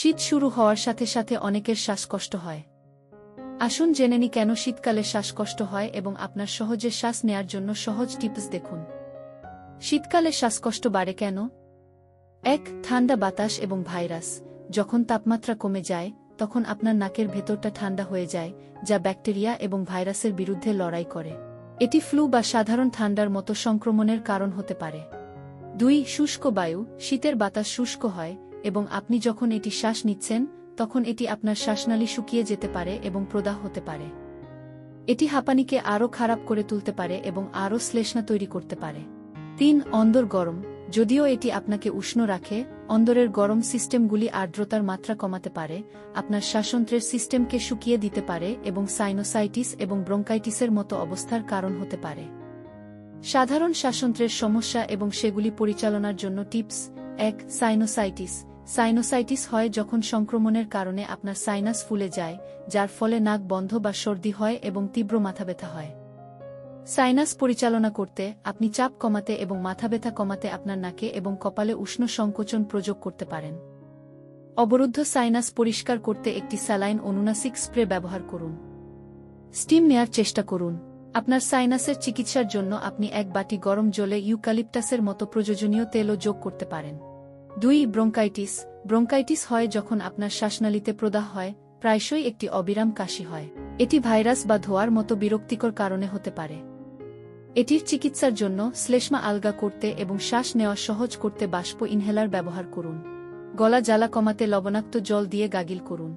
শীত শুরু হওয়ার সাথে সাথে অনেকের শ্বাসকষ্ট হয়। আসুন জেনে নি কেন শীতকালে শ্বাসকষ্ট হয় এবং আপনার সহজে শ্বাস নেয়ার জন্য সহজ টিপস দেখুন। শীতকালে শ্বাসকষ্ট বাড়ে কেন? এক, ঠান্ডা বাতাস এবং ভাইরাস। যখন তাপমাত্রা কমে যায়, তখন আপনার নাকের ভেতরটা ঠান্ডা হয়ে যায়, যা ব্যাকটেরিয়া এবং ভাইরাসের বিরুদ্ধে লড়াই করে। এটি ফ্লু বা সাধারণ ঠান্ডার মতো সংক্রমণের কারণ হতে পারে। দুই, শুষ্ক বায়ু। শীতের বাতাস শুষ্ক হয় এবং আপনি যখন এটি শ্বাস নিচ্ছেন, তখন এটি আপনার শ্বাসনালী শুকিয়ে যেতে পারে এবং প্রদাহ হতে পারে। এটি হাঁপানিকে আরও খারাপ করে তুলতে পারে এবং আরও শ্লেষ্মা তৈরি করতে পারে। তিন, অন্দর গরম। যদিও এটি আপনাকে উষ্ণ রাখে, অন্দরের গরম সিস্টেমগুলি আর্দ্রতার মাত্রা কমাতে পারে, আপনার শ্বাসন্ত্রের সিস্টেমকে শুকিয়ে দিতে পারে এবং সাইনোসাইটিস এবং ব্রঙ্কাইটিসের মতো অবস্থার কারণ হতে পারে। সাধারণ শ্বাসন্ত্রের সমস্যা এবং সেগুলি পরিচালনার জন্য টিপস এক সাইনোসাইটিস সাইনোসাইটিস হয় যখন সংক্রমণের কারণে আপনার সাইনাস ফুলে যায়, যার ফলে নাক বন্ধ বা সর্দি হয় এবং তীব্র মাথা ব্যথা হয়। সাইনাস পরিচালনা করতে আপনি চাপ কমাতে এবং মাথা ব্যথা কমাতে আপনার নাকে এবং কপালে উষ্ণ সংকোচন প্রযোগ করতে পারেন। অবরুদ্ধ সাইনাস পরিষ্কার করতে একটি স্যালাইন অনুনাসিক স্প্রে ব্যবহার করুন। স্টিম নেয়ার চেষ্টা করুন। আপনার সাইনাসের চিকিৎসার জন্য আপনি এক বাটি গরম জলে ইউক্যালিপটাসের মতো প্রয়োজনীয় তেলও যোগ করতে পারেন। দুই, ব্রঙ্কাইটিস। ব্রঙ্কাইটিস হয় যখন আপনার শ্বাসনালীতে প্রদাহ হয়, প্রায়শই একটি অবিরাম কাশি হয়। এটি ভাইরাস বা ধোয়ার মতো বিরক্তিকর কারণে হতে পারে। এটির চিকিৎসার জন্য শ্লেষ্মা আলগা করতে এবং শ্বাস নেওয়া সহজ করতে বাষ্প ইনহেলার ব্যবহার করুন। গলা জ্বালা কমাতে লবণাক্ত জল দিয়ে গাগিল করুন।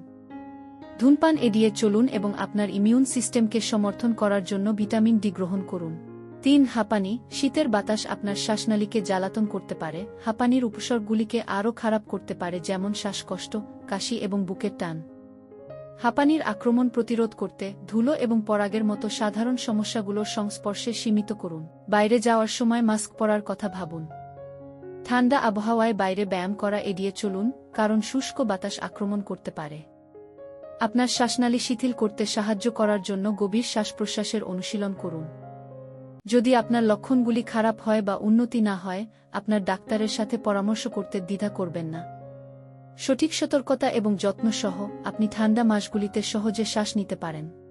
ধূমপান এড়িয়ে চলুন এবং আপনার ইমিউন সিস্টেমকে সমর্থন করার জন্য ভিটামিন ডি গ্রহণ করুন। তিন হাঁপানি শীতের বাতাস আপনার শ্বাসনালীকে জ্বালাতন করতে পারে, হাঁপানির উপসর্গগুলিকে আরও খারাপ করতে পারে যেমন শ্বাসকষ্ট, কাশি এবং বুকের টান। হাঁপানির আক্রমণ প্রতিরোধ করতে ধুলো এবং পরাগের মতো সাধারণ সমস্যাগুলোর সংস্পর্শে সীমিত করুন। বাইরে যাওয়ার সময় মাস্ক পরার কথা ভাবুন। ঠান্ডা আবহাওয়ায় বাইরে ব্যায়াম করা এড়িয়ে চলুন, কারণ শুষ্ক বাতাস আক্রমণ করতে পারে। আপনার শ্বাসনালী শিথিল করতে সাহায্য করার জন্য গভীর শ্বাস প্রশ্বাসের অনুশীলন করুন। যদি আপনার লক্ষণগুলি খারাপ হয় বা উন্নতি না হয়, আপনার ডাক্তারের সাথে পরামর্শ করতে দ্বিধা করবেন না। সঠিক সতর্কতা এবং যত্ন সহ আপনি ঠান্ডা মাসগুলিতে সহজে শ্বাস নিতে পারেন।